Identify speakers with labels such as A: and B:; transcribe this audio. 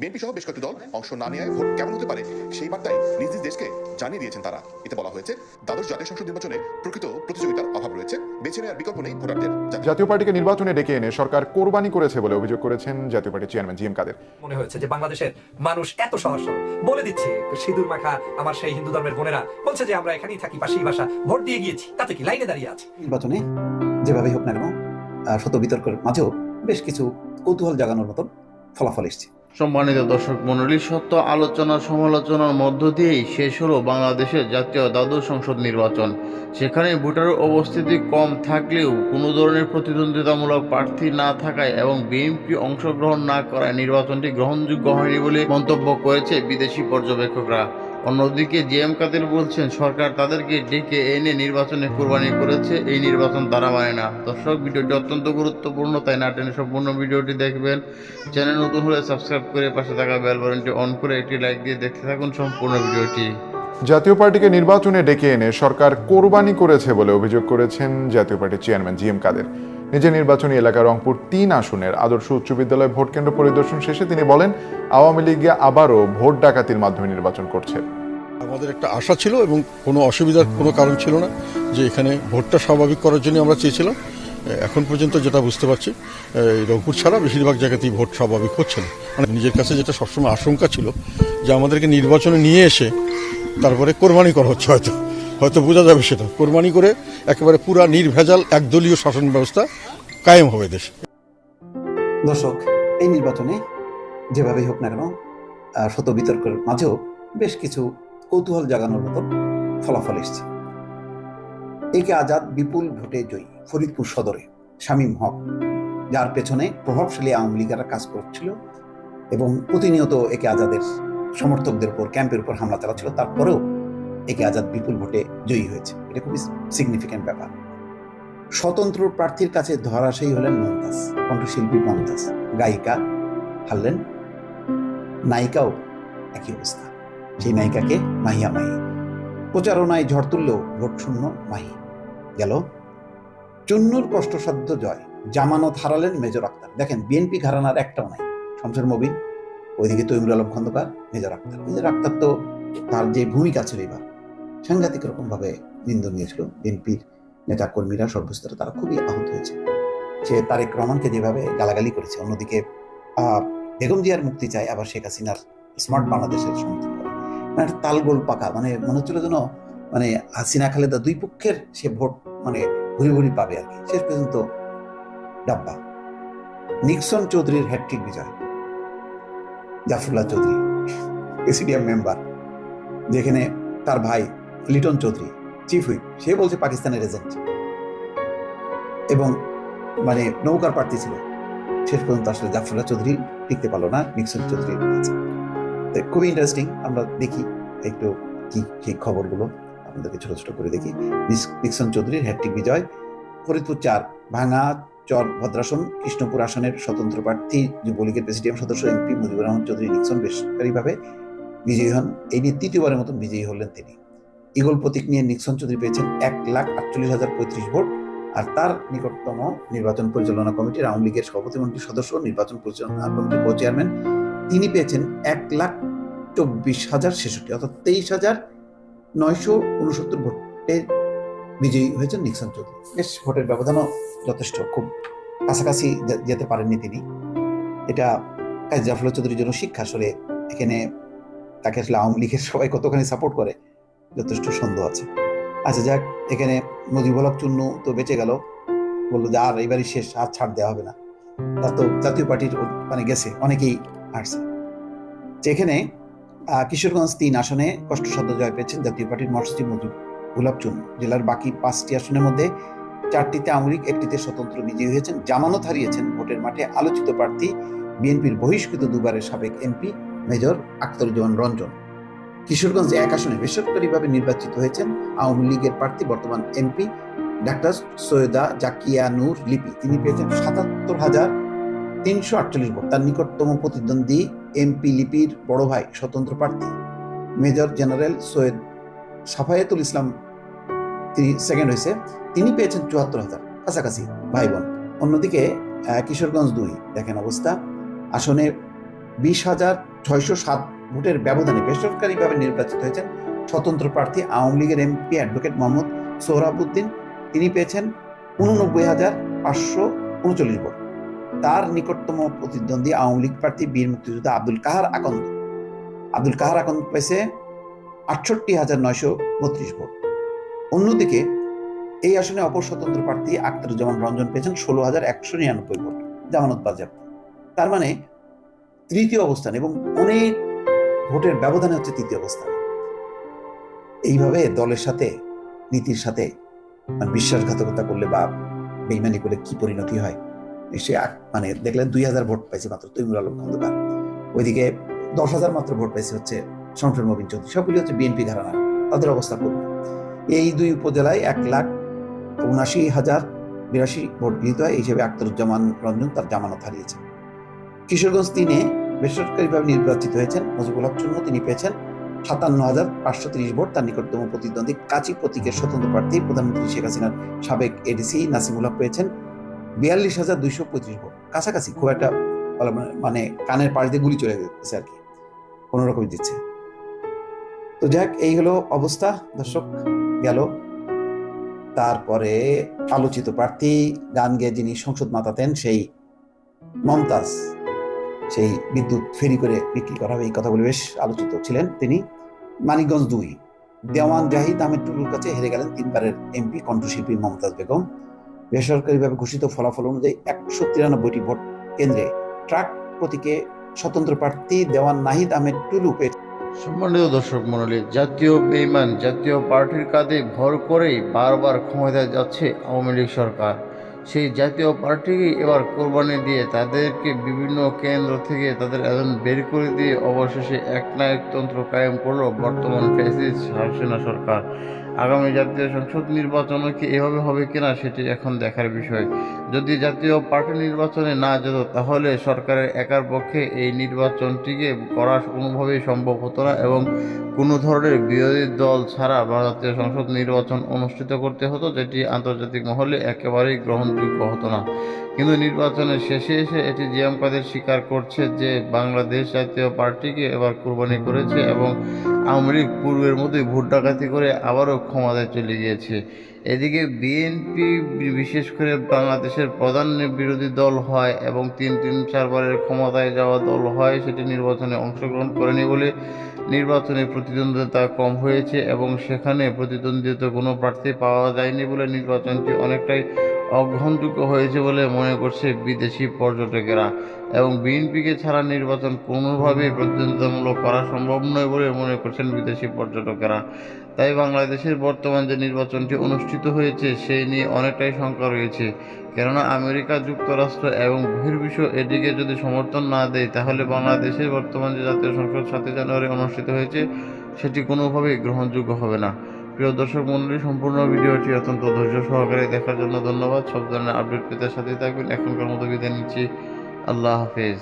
A: BNP সহ বেশ কয়েকটি দল অংশ না নেওয়ায় ভোট কেমন হতে পারে সেই বার্তায় নিজ নিজ দেশকে জানিয়ে দিয়েছেন তারা। এতে বলা হয়েছে দ্বাদশ জাতীয় সংসদ নির্বাচনে প্রকৃত প্রতিযোগিতার অভাব রয়েছে। বেছে নেওয়ার বিকল্প নেই ভোটারদের।
B: জাতীয় পার্টিকে নির্বাচনে ডেকে এনে সরকার কোরবানি করেছে বলে অভিযোগ করেছেন জাতীয় পার্টির চেয়ারম্যান জি এম কাদের।
C: মনে হয়েছে যে বাংলাদেশের মানুষ এত সহজ বলে দিচ্ছে সিঁদুর মাখা আমার সেই হিন্দু ধর্মের বোনেরা। বলছে যে আমরা এখানেই থাকি পাশেই বাসা ভোট দিয়ে গিয়েছি তাতে কি লাইনে দাঁড়িয়ে আছে?
D: নির্বাচনে যেভাবেই হোক না কেন শত বিতর্কের মাঝেও বেশ কিছু কৌতূহল জাগানোর মতন ফলাফল এসছে।
E: সম্মানিত দর্শক মন্ডলী সত্য আলোচনা সমালোচনার মধ্য দিয়েই শেষ হলো বাংলাদেশের জাতীয় দ্বাদশ সংসদ নির্বাচন। সেখানে ভোটারের অবস্থিতি কম থাকলেও কোনো ধরনের প্রতিদ্বন্দ্বিতামূলক প্রার্থী না থাকায় এবং বিএনপি অংশগ্রহণ না করায় নির্বাচনটি গ্রহণযোগ্য হয়নি বলে মন্তব্য করেছে বিদেশি পর্যবেক্ষকরা। অন্যদিকে জি এম কাদের বলছেন, সরকার তাদেরকে ডেকে এনে নির্বাচনে কোরবানি করেছে। এই নির্বাচন তারা মানে না। দর্শক, ভিডিওটি অত্যন্ত গুরুত্বপূর্ণ, তাই না? টেনে সম্পূর্ণ ভিডিওটি দেখবেন। চ্যানেল নতুন হলে সাবস্ক্রাইব করে পাশে থাকা বেল বাটনটি অন করে একটি লাইক দিয়ে দেখতে থাকুন সম্পূর্ণ ভিডিওটি।
B: জাতীয় পার্টিকে নির্বাচনে ডেকে এনে সরকার কোরবানি করেছে বলে অভিযোগ করেছেন জাতীয় পার্টির চেয়ারম্যান জি এম কাদের। নিজের নির্বাচনী এলাকা রংপুর তিন আসনের আদর্শ উচ্চ বিদ্যালয় ভোট কেন্দ্র পরিদর্শন শেষে তিনি বলেন, আওয়ামী লীগ আবারও ভোট ডাকাতির মাধ্যমে নির্বাচন করছে।
F: আমাদের একটা আশা ছিল এবং কোনো অসুবিধার কোনো কারণ ছিল না যে এখানে ভোটটা স্বাভাবিক করার জন্য আমরা চেয়েছিলাম। এখন পর্যন্ত যেটা বুঝতে পারছি রংপুর ছাড়া বেশিরভাগ জায়গাতেই ভোট স্বাভাবিক হচ্ছে না। মানে নিজের কাছে যেটা সবসময় আশঙ্কা ছিল যে আমাদেরকে নির্বাচনে নিয়ে এসে তারপরে কোরবানি করা হচ্ছে হয়তো। হয়তো বোঝা যাবে সেটা। কোরবানি করে একেবারে পুরা নির্ভেজাল একদলীয় শাসন ব্যবস্থা কায়েম হবে দেশে।
D: দর্শক, এই নির্বাচনে যেভাবেই হোক না কেন শত বিতর্কের মাঝেও বেশ কিছু কৌতূহল জাগানোর মতন ফলাফল এসছে। একে আজাদ বিপুল ভোটে জয়ী ফরিদপুর সদরে শামীম হক, যার পেছনে প্রভাবশালী আওয়ামী লীগেরা কাজ করছিল এবং প্রতিনিয়ত একে আজাদের সমর্থকদের উপর, ক্যাম্পের উপর হামলা চালাচ্ছিল। তারপরেও একে আজাদ বিপুল ভোটে জয়ী হয়েছে। এটা খুবই সিগনিফিক্যান্ট ব্যাপার। স্বতন্ত্র প্রার্থীর কাছে ধরাশায়ী হলেন মমতাজ, কণ্ঠশিল্পী মমতাজ। গায়িকা হারলেন নায়িকাও একই অবস্থা। সেই নায়িকাকে মাহিয়া মাহি। প্রচারণায় ঝড় তুললেও ভোট শূন্য মাহি। গেল চুন্নুর কষ্টসাধ্য জয়। জামানত হারালেন মেজর আক্তার। দেখেন, বিএনপি ঘরানার একটাও নাই। শমশের মবিন, ওইদিকে তৈমুর আলম খন্দকার, মেজর আক্তার। মেজর আক্তার তো তার যে ভূমিকা ছিল এবার। সাংঘাতিক রকম ভাবে নিন্দনীয় ছিল বিএনপির নেতা কর্মীরা সর্বস্তরে তারা খুবই আহত হয়েছে। সে তারেক রহমানকে যেভাবে গালাগালি করেছে, অন্যদিকে বেগম জিয়ার মুক্তি চায় আবার শেখ হাসিনার স্মার্ট বাংলাদেশের সমর্থন করে। মানে একটা তালগোল পাকা মানে মনে হচ্ছিল যেন মানে হাসিনা, খালেদা দুই পক্ষের সে ভোট মানে ভুরি ভুরি পাবে আর কি। শেষ পর্যন্ত ডাব্বা। নিক্সন চৌধুরীর হ্যাট্রিক বিজয়। জাফরুল্লাহ চৌধুরী, এসিডিএম মেম্বার। যেখানে তার ভাই লিটন চৌধুরী চিফ হুইপ সে বলছে পাকিস্তানের এজেন্ট এবং মানে নৌকার প্রার্থী ছিল। শেষ পর্যন্ত আসলে জাফরুল্লাহ চৌধুরী টিকতে পারল না, নিক্সন চৌধুরীর কাছে। খুবই ইন্টারেস্টিং আমরা দেখি একটু কি কি খবরগুলো আপনাদেরকে ছোট ছোট করে দেখি। নিক্সন চৌধুরীর হ্যাট্রিক বিজয়, ফরিদপুর চার, ভাঙা চর ভদ্রাসন, কৃষ্ণপুর আসনের স্বতন্ত্র প্রার্থী, যুবলীগের প্রেসিডিয়াম সদস্য, এমপি মুজিবুর রহমান চৌধুরী নিক্সন বেসরকারিভাবে বিজয়ী হন। এই নিয়ে তৃতীয়বারের মতন বিজয়ী হলেন তিনি। ইগল প্রতীক নিয়ে নিক্সন চৌধুরী পেয়েছেন এক লাখ আটচল্লিশ হাজার পঁয়ত্রিশ ভোট। আর তার নিকটতম নির্বাচন পরিচালনা কমিটির আওয়ামী লীগের সভাপতি মন্ত্রী সদস্য নির্বাচন পরিচালনা কমিটির কো চেয়ারম্যান তিনি পেয়েছেন এক লাখ চব্বিশ হাজার ছেষট্টি, অর্থাৎ তেইশ হাজার নয়শো উনসত্তর ভোটে বিজয়ী হয়েছেন নিক্সন চৌধুরী। বেশ, ভোটের ব্যবধানও যথেষ্ট, খুব কাছাকাছি যেতে পারেননি তিনি। এটা কাজী জাফরুল্লাহ চৌধুরীর জন্য শিক্ষা, আসলে এখানে তাকে আসলে আওয়ামী লীগের সবাই কতখানি সাপোর্ট করে যথেষ্ট সন্দেহ আছে। আচ্ছা যাক, এখানে মুজিবুল হক চুন্নু তো বেঁচে গেল। বলল যে, আর এবারই শেষ, আর ছাড় দেওয়া হবে না। তার তো জাতীয় পার্টির মানে গেছে, অনেকেই হারছে। যেখানে কিশোরগঞ্জ তিন আসনে কষ্টসাধ্য জয় পেয়েছেন জাতীয় পার্টির মহাসচিব মুজিব গোলাপ জেলার বাকি পাঁচটি আসনের মধ্যে চারটিতে লীগ, একটিতে স্বতন্ত্র বিজয়ী হয়েছেন। জামানত হারিয়েছেন ভোটের মাঠে আলোচিত প্রার্থী বিএনপির বহিষ্কৃত দুবারের সাবেক এমপি মেজর আখতারুজ্জামান রঞ্জন। কিশোরগঞ্জ এক আসনে বেসরকারিভাবে নির্বাচিত হয়েছেন আওয়ামী লীগের প্রার্থী বর্তমান এমপি ডাক্তার সৈয়দা জাকিয়া নূর লিপি। তিনি পেয়েছেন সাতাত্তর হাজার তিনশো আটচল্লিশ ভোট। তার নিকটতম প্রতিদ্বন্দ্বী এমপি লিপির বড় ভাই, স্বতন্ত্র প্রার্থী মেজর জেনারেল সৈয়দ সাফায়েতুল ইসলাম তিনি সেকেন্ড হয়েছে। তিনি পেয়েছেন চুয়াত্তর হাজার কাছাকাছি ভাই বোন অন্যদিকে কিশোরগঞ্জ দুই, দেখেন অবস্থা। আসনে বিশ হাজার ছয়শো সাত ভোটের ব্যবধানে বেসরকারিভাবে নির্বাচিত হয়েছেন স্বতন্ত্র প্রার্থী আওয়ামী লীগের এমপি অ্যাডভোকেট মোহাম্মদ সোহরাবুদ্দিন তিনি পেয়েছেন উননব্বই হাজার পাঁচশো উনচল্লিশ ভোট। তার নিকটতম প্রতিদ্বন্দ্বী আওয়ামী লীগ প্রার্থী বীর মুক্তিযোদ্ধা আব্দুল কাহার আকন্দ। আব্দুল কাহার আকন্দ পেয়েছে আটষট্টি হাজার নয়শো বত্রিশ ভোট। অন্যদিকে এই আসনে অপর স্বতন্ত্র প্রার্থী আখতারুজ্জামান রঞ্জন পেয়েছেন ষোলো হাজার একশো নিরানব্বই ভোট, জামানত বাজেয়াপ্ত। তার মানে তৃতীয় অবস্থান এবং অনেক ভোটের ব্যবধানে হচ্ছে তৃতীয় অবস্থান এইভাবে দলের সাথে, নীতির সাথে মানে বিশ্বাসঘাতকতা করলে বা বেইমানি করলে কি পরিণতি হয়? সে মানে দেখলেন দুই হাজার ভোট পাইছে মাত্র তৈমুর আলম খন্দকার। ওইদিকে দশ হাজার মাত্র ভোট পাইছে হচ্ছে শমশের মবিন চৌধুরী। সবগুলি হচ্ছে বিএনপি ঘরানা তাদের অবস্থা করবে এই দুই উপজেলায় এক লাখ উনাশি হাজার বিরাশি ভোট গৃহীত হয়। এই হিসেবে আখতারুজ্জামান রঞ্জন তার জামানত হারিয়েছেন। কিশোরগঞ্জ তিনে বেসরকারিভাবে নির্বাচিত হয়েছেন মুজিবুল হক তিনি পেয়েছেন সাতান্ন হাজার পাঁচশো তিরিশ ভোট। তার নিকটতম প্রতিদ্বন্দ্বী কাজী প্রতীকের স্বতন্ত্র প্রার্থী প্রধানমন্ত্রী শেখ হাসিনার সাবেক এডিসি নাসিমুল হক পেয়েছেন বিয়াল্লিশ হাজার দুইশো পঁয়ত্রিশ ভোট। কাছাকাছি খুব একটা মানে- কানের পাশ দিয়ে গুলি চলে গেছে আর কি, কোনো রকমই দিচ্ছে। তো যাক এই হলো অবস্থা। দর্শক, গেল। তারপরে আলোচিত প্রার্থী গান গেয়ে যিনি সংসদ মাতাতেন সেই মমতাজ। সেই বিদ্যুৎ ফেরি করে বিক্রি করা হবে, এই কথাগুলি বেশ আলোচিত ছিলেন তিনি। মানিকগঞ্জ দুই। দেওয়ান জাহিদ আহমেদ টুলুর কাছে হেরে গেলেন তিনবারের এমপি কণ্ঠশিল্পী মমতাজ বেগম। বেসরকারিভাবে ঘোষিত ফলাফল অনুযায়ী একশো তিরানব্বইটি ভোট কেন্দ্রে ট্রাক প্রতীকে স্বতন্ত্র প্রার্থী দেওয়ান নাহিদ আহমেদ টুলু পেয়েছেন।
E: সম্মানিত দর্শক মণ্ডলী, জাতীয় বেইমান, জাতীয় পার্টির কাঁধে ভর করেই বারবার ক্ষমতায় যাচ্ছে আওয়ামী লীগ সরকার। সেই জাতীয় পার্টিকে এবার কোরবানি দিয়ে তাদেরকে বিভিন্ন কেন্দ্র থেকে তাদের এজন বের করে দিয়ে অবশেষে একনায়কতন্ত্র কায়েম করল বর্তমান ফ্যাসিস্ট হাসিনা সরকার। আগামী জাতীয় সংসদ নির্বাচনও কি এভাবে হবে কিনা সেটি এখন দেখার বিষয়। যদি জাতীয় পার্টি নির্বাচনে না যেত, তাহলে সরকারের একার পক্ষে এই নির্বাচনটিকে করা কোনোভাবেই সম্ভব হতো না এবং কোনো ধরনের বিরোধী দল ছাড়া বা জাতীয় সংসদ নির্বাচন অনুষ্ঠিত করতে হতো, যেটি আন্তর্জাতিক মহলে একেবারেই গ্রহণযোগ্য হতো না। কিন্তু নির্বাচনের শেষে এসে এটি জিএম কাদের স্বীকার করছে যে বাংলাদেশ জাতীয় পার্টিকে এবার কুরবানি করেছে এবং লীগ পূর্বের মতোই ভোট ডাকাতি করে আবারও ক্ষমতায় চলে গিয়েছে। এদিকে বিএনপি, বিশেষ করে বাংলাদেশের প্রধান বিরোধী দল হয় এবং তিন তিন চারবারের ক্ষমতায় যাওয়া দল হয়, সেটি নির্বাচনে অংশগ্রহণ করেনি বলে নির্বাচনে প্রতিদ্বন্দ্বিতা কম হয়েছে এবং সেখানে প্রতিদ্বন্দ্বিতা কোনো প্রার্থী পাওয়া যায়নি বলে নির্বাচনটি অনেকটাই অগ্রহণযোগ্য হয়েছে বলে মনে করছে বিদেশি পর্যটকেরা। এবং বিএনপিকে ছাড়া নির্বাচন কোনোভাবেই প্রতিদ্বন্দ্বিতামূলক করা সম্ভব নয় বলে মনে করছেন বিদেশি পর্যটকেরা। তাই বাংলাদেশের বর্তমান যে নির্বাচনটি অনুষ্ঠিত হয়েছে, সেই নিয়ে অনেকটাই শঙ্কা রয়েছে। কেননা আমেরিকা যুক্তরাষ্ট্র এবং বহির্বিশ্ব এদিকে যদি সমর্থন না দেয়, তাহলে বাংলাদেশের বর্তমান যে জাতীয় সংসদ সাতই জানুয়ারি অনুষ্ঠিত হয়েছে, সেটি কোনোভাবেই গ্রহণযোগ্য হবে না। প্রিয় দর্শক মন্ডলী, সম্পূর্ণ ভিডিওটি অত্যন্ত ধৈর্য সহকারে দেখার জন্য ধন্যবাদ। সব ধরনের আপডেট পেতে সাথে থাকবেন। এখনকার মতো বিদায় নিচ্ছি। আল্লাহ হাফেজ।